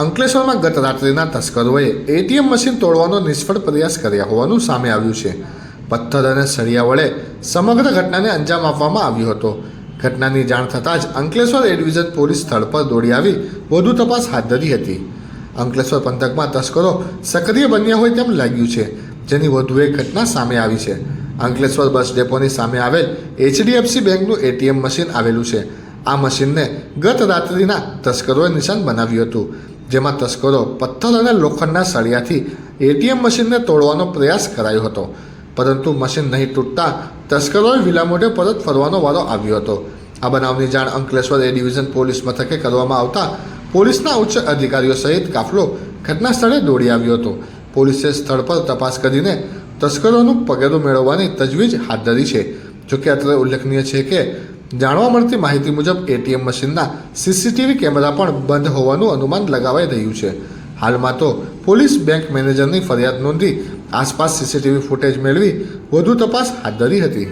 અંકલેશ્વરમાં ગત રાત્રિના તસ્કરોએ એટીએમ મશીન તોડવાનો નિષ્ફળ પ્રયાસ કર્યા હોવાનું સામે આવ્યું છે. પથ્થર અને સળિયા વડે સમગ્ર ઘટનાને અંજામ આપવામાં આવ્યો હતો. ઘટનાની જાણ થતાં જ અંકલેશ્વર એ ડિવિઝન પોલીસ સ્થળ પર દોડી આવી વધુ તપાસ હાથ ધરી હતી. અંકલેશ્વર પંથકમાં તસ્કરો સક્રિય બન્યા હોય તેમ લાગ્યું છે, જેની વધુ એક ઘટના સામે આવી છે. અંકલેશ્વર બસ ડેપોની સામે આવેલ એચડીએફસી બેંકનું એટીએમ મશીન આવેલું છે. આ મશીનને ગત રાત્રિના તસ્કરોએ નિશાન બનાવ્યું હતું. જેમાં તસ્કરો પથ્થર અને લોખંડના સળિયાથી એટીએમ મશીનને તોડવાનો પ્રયાસ કરાયો હતો. પરંતુ મશીન નહીં તૂટતા તસ્કરોએ વિલામોઢે પરત ફરવાનો વારો આવ્યો હતો. આ બનાવની જાણ અંકલેશ્વર એ ડિવિઝન પોલીસ મથકે કરવામાં આવતા પોલીસના ઉચ્ચ અધિકારીઓ સહિત કાફલો ઘટના સ્થળે દોડી આવ્યો હતો. પોલીસે સ્થળ પર તપાસ કરીને તસ્કરોનું પગેરું મેળવવાની તજવીજ હાથ ધરી છે. જોકે અત્રે ઉલ્લેખનીય છે કે જાણવા મળતી માહિતી મુજબ એટીએમ મશીનના સીસીટીવી કેમેરા પણ બંધ હોવાનું અનુમાન લગાવાઈ રહ્યું છે. હાલમાં તો પોલીસ બેંક મેનેજરની ફરિયાદ નોંધી આસપાસ સીસીટીવી ફૂટેજ મેળવી વધુ તપાસ હાથ ધરી હતી.